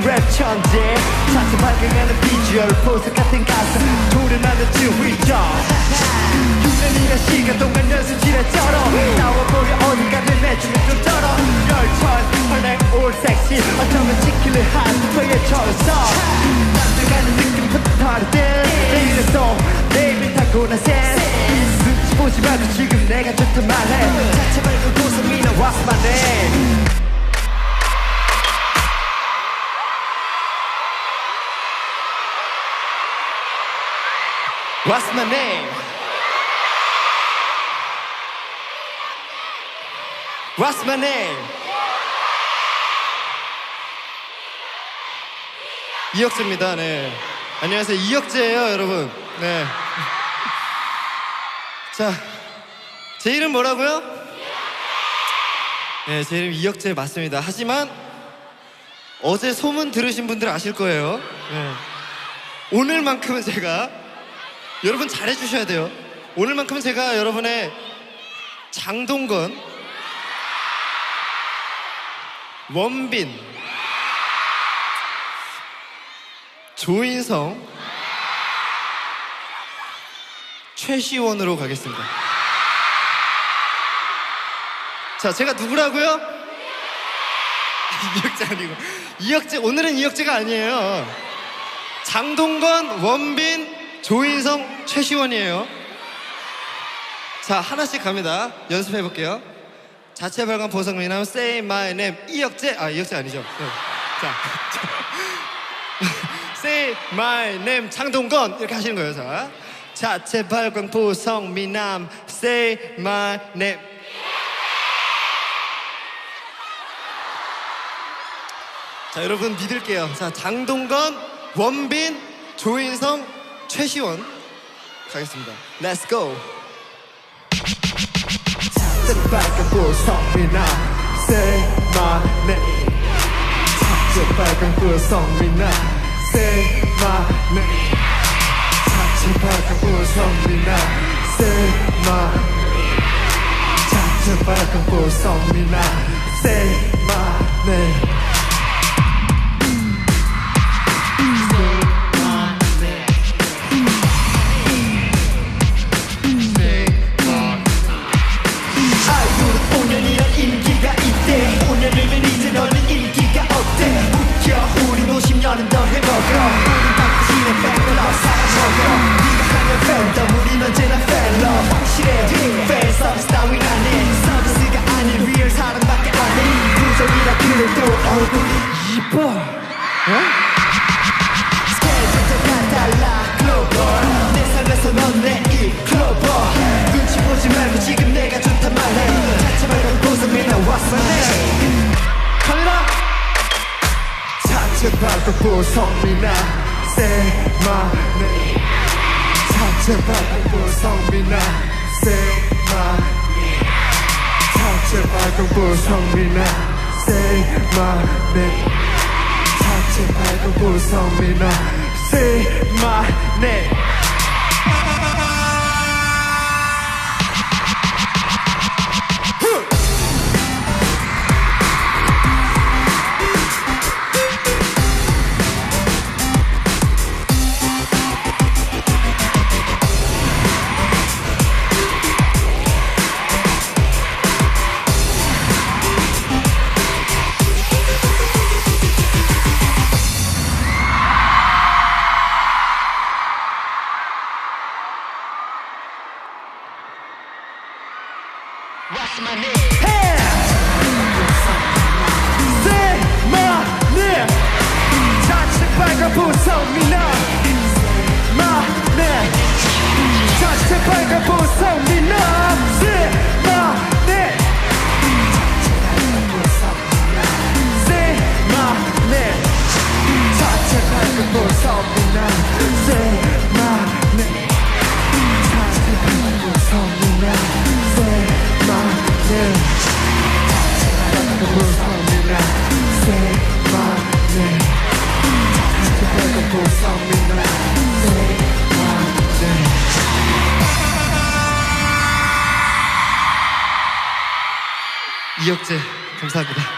랩 천재. 자체 발견하는 비주얼 보석 같은 가슴. 도련하는 지휘자 6년이란 시간 동안 연습실에 쩔어. 나와보려 어딘가를 내주면 좀 쩔어. 열철 헐랭 올 섹시. 어쩌면 지킬을 한 후에 철서 남들가는 느낌부터 다르듯 내일에서 내일을 타고난 센스 눈치 보지 말고 지금 내가 좋단 말해. 자체 고성이나 What's my name What's my name? What's my name? 이혁재입니다. 네. 안녕하세요. 이혁재예요, 여러분. 네. 자, 제 이름 뭐라고요? 네, 제 이름 이혁재 맞습니다. 하지만 어제 소문 들으신 분들 아실 거예요. 네. 오늘만큼은 제가 여러분 잘해주셔야 돼요. 오늘만큼은 제가 여러분의 장동건, 원빈, 조인성, 최시원으로 가겠습니다. 자, 제가 누구라고요? 이혁재 아니고 이혁재 오늘은 이혁재가 아니에요. 장동건, 원빈, 조인성, 최시원이에요. 자, 하나씩 갑니다. 연습해 볼게요. 자체 발광 보성미남 Say My Name 이혁재 아 이혁재 아니죠? 네. 자, Say My Name 장동건 이렇게 하시는 거예요. 자, 자체 발광 보성 미남 Say My Name 자 여러분 믿을게요. 자 장동건, 원빈, 조인성, 최시원. 가겠습니다. Let's go. 빨간 Say my name 자체 빨간 Say my name 자체 빨간 Say my name 자체 빨간 my name 아이돌은 자체 발광 보석이나 Say my name 자체 발광 보석이나 Say my name 자체 발광 보석이나 Say my name 자체 발광 보석이나 Say my name What's my name? Hey! Say my name. 자체 빨간 보석이나 My name. 자체 빨간 보석이나 Say my name. Say my name. 자체 빨간 보 이혁재 감사합니다.